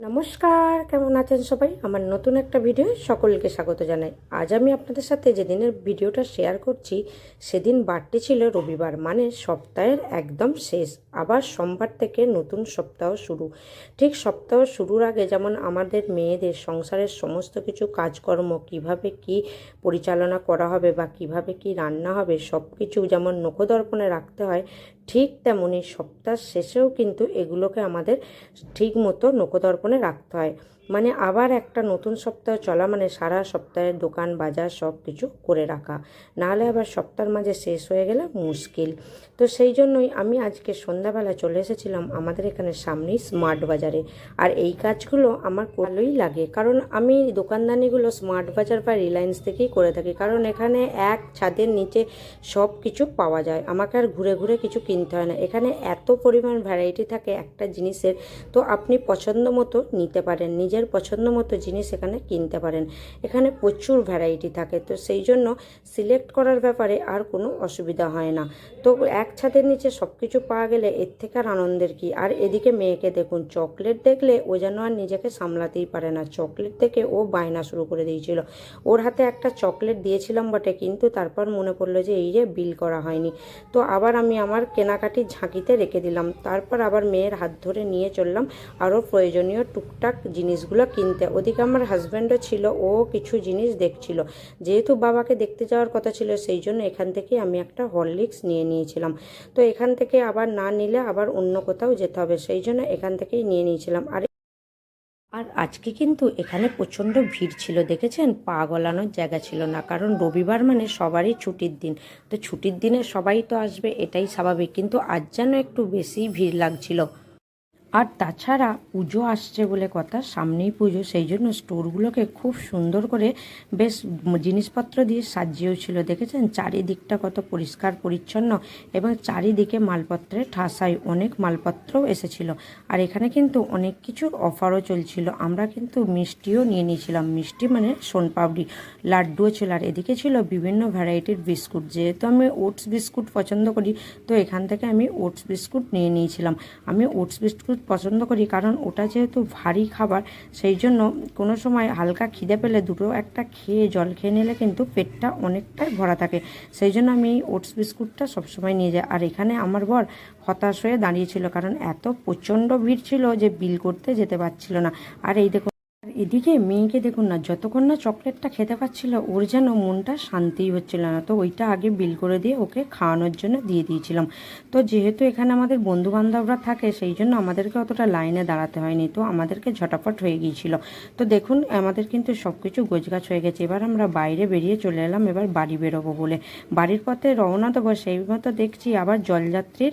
নমস্কার, কেমন আছেন সবাই? আমার নতুন একটা ভিডিও সকলকে স্বাগত জানাই। আজ আমি আপনাদের সাথে যেদিনের ভিডিওটা শেয়ার করছি, সেদিন বারটি ছিল রবিবার মানে সপ্তাহের একদম শেষ। আবার সোমবার থেকে নতুন সপ্তাহ শুরু। ঠিক সপ্তাহ শুরুর আগে যেমন আমাদের মেয়েদের সংসারের সমস্ত কিছু কাজকর্ম, কীভাবে কি পরিচালনা করা হবে বা কীভাবে কি রান্না হবে সব কিছু যেমন নখদর্পণে রাখতে হয় ঠিক তেমনই সপ্তাহ শেষেও কিন্তু এগুলোকে আমাদের ঠিক মতো নখদর্পণে রাখতে হয়। মানে আবার একটা নতুন সপ্তাহ চলা মানে সারা সপ্তাহের দোকান, বাজার সব কিছু করে রাখা। নাহলে আবার সপ্তাহের মাঝে শেষ হয়ে গেলে মুশকিল। তো সেই জন্যই আমি আজকে সন্ধ্যাবেলা চলে এসেছিলাম আমাদের এখানে সামনেই স্মার্ট বাজারে। আর এই কাজগুলো আমার ভালোই লাগে। কারণ আমি দোকানদানিগুলো স্মার্ট বাজার বা রিলায়েন্স থেকেই করে থাকি। কারণ এখানে এক ছাদের নিচে সব কিছু পাওয়া যায়। আমাকে আর ঘুরে ঘুরে কিছু কিনতে হয় না। এখানে এত পরিমাণ ভ্যারাইটি থাকে একটা জিনিসের। তো আপনি পছন্দ মতো নিতে পারেন। নিজের পছন্দ মতো জিনিস এখানে কিনতে পারেন। এখানে প্রচুর ভ্যারাইটি থাকে। তো সেই জন্য সিলেক্ট করার ব্যাপারে আর কোনো অসুবিধা হয় না। তো এক ছাদের নিচে সব কিছু পাওয়া গেলে এর থেকে আর আনন্দের কি? আর এদিকে মেয়েকে দেখুন চকলেট দেখলে ও যেন আর নিজেকে সামলাতেই পারে না। চকলেট দেখে ও বায়না শুরু করে দিয়েছিল। ওর হাতে একটা চকলেট দিয়েছিলাম বটে, কিন্তু তারপর মনে পড়ল যে এই যে বিল করা হয়নি। তো আবার আমি আমার কেনাকাটি ঝাঁকিতে রেখে দিলাম। তারপর আবার মেয়ের হাত ধরে নিয়ে চললাম আরও প্রয়োজনীয় টুকটাক জিনিসগুলো কিনতে। ওদিকে আমার হাজব্যান্ডও ছিল, ও কিছু জিনিস দেখছিল। যেহেতু বাবাকে দেখতে যাওয়ার কথা ছিল, সেই জন্য এখান থেকে আমি একটা হরলিক্স নিয়ে নিয়েছিলাম। তো এখান থেকে আবার না নিলে আবার অন্য কোথাও যেতে হবে, সেই জন্য এখান থেকেই নিয়ে নিয়েছিলাম। আর আর আজকে কিন্তু এখানে প্রচণ্ড ভিড় ছিল, দেখেছেন? পা গলানোর জায়গা ছিল না, কারণ রবিবার মানে সবারই ছুটির দিন। তো ছুটির দিনে সবাই তো আসবে, এটাই স্বাভাবিক। কিন্তু আজ যেন একটু বেশি ভিড় লাগছিল। আর তাছাড়া পুজো আসছে বলে কথা, সামনেই পুজো, সেই জন্য স্টোরগুলোকে খুব সুন্দর করে বেশ জিনিসপত্র দিয়ে সাজিয়েও ছিল, দেখেছেন? চারিদিকটা কত পরিষ্কার, পরিচ্ছন্ন এবং চারিদিকে মালপত্রের ঠাসাই অনেক মালপত্রও এসেছিল। আর এখানে কিন্তু অনেক কিছুর অফারও চলছিল। আমরা কিন্তু মিষ্টিও নিয়ে নিয়েছিলাম। মিষ্টি মানে সোনপাপড়ি লাড্ডুও ছিল। আর এদিকে ছিল বিভিন্ন ভ্যারাইটির বিস্কুট। যেহেতু আমি ওটস বিস্কুট পছন্দ করি, তো এখান থেকে আমি ওটস বিস্কুট নিয়ে নিয়েছিলাম। আমি ওটস বিস্কুট পছন্দ করি, কারণ ওটা যেহেতু ভারী খাবার, সেই জন্য কোনো সময় হালকা খিদে পেলে দুটো একটা খেয়ে, জল খেয়ে নিলে কিন্তু পেটটা অনেকটাই ভরা থাকে। সেই জন্য আমি এই ওটস বিস্কুটটা সবসময় নিয়ে যাই। আর এখানে আমার বর হতাশ হয়ে দাঁড়িয়েছিল কারণ এত প্রচণ্ড ভিড় ছিল যে বিল করতে যেতে পারছিল না। আর এই দেখুন আর এদিকে মেয়েকে দেখুন না যতক্ষণ না চকলেটটা খেতে পাচ্ছিল, ওর যেন মনটা শান্তিই হচ্ছিল না। তো ওইটা আগে বিল করে দিয়ে ওকে খাওয়ানোর জন্য দিয়ে দিয়েছিলাম। তো যেহেতু এখানে আমাদের বন্ধু বান্ধবরা থাকে, সেই জন্য আমাদেরকে অতটা লাইনে দাঁড়াতে হয়নি। তো আমাদেরকে ঝটাপট হয়ে গিয়েছিল। তো দেখুন, আমাদের কিন্তু সব কিছু গোছগাছ হয়ে গেছে। এবার আমরা বাইরে বেরিয়ে চলে এলাম, এবার বাড়ি বেরোবো বলে। বাড়ির পথে রওনা দেবো, সেই মতো দেখছি আবার জলযাত্রীর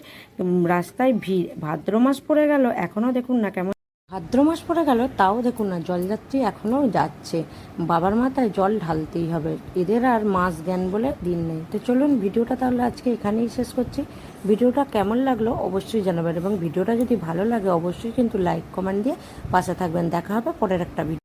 রাস্তায় ভিড়। ভাদ্র মাস পড়ে গেল এখনও দেখুন না কেমন ভাদ্র মাস পড়ে গেল, তাও দেখুন না, জলযাত্রী এখনও যাচ্ছে। বাবার মাথায় জল ঢালতেই হবে। এদের আর মাস জ্ঞান বলে দিন নেই। তো চলুন, ভিডিওটা তাহলে আজকে এখানেই শেষ করছি। ভিডিওটা কেমন লাগল অবশ্যই জানাবেন এবং ভিডিওটা যদি ভালো লাগে, অবশ্যই কিন্তু লাইক, কমেন্ট দিয়ে পাশে থাকবেন। দেখা হবে পরের একটা ভিডিও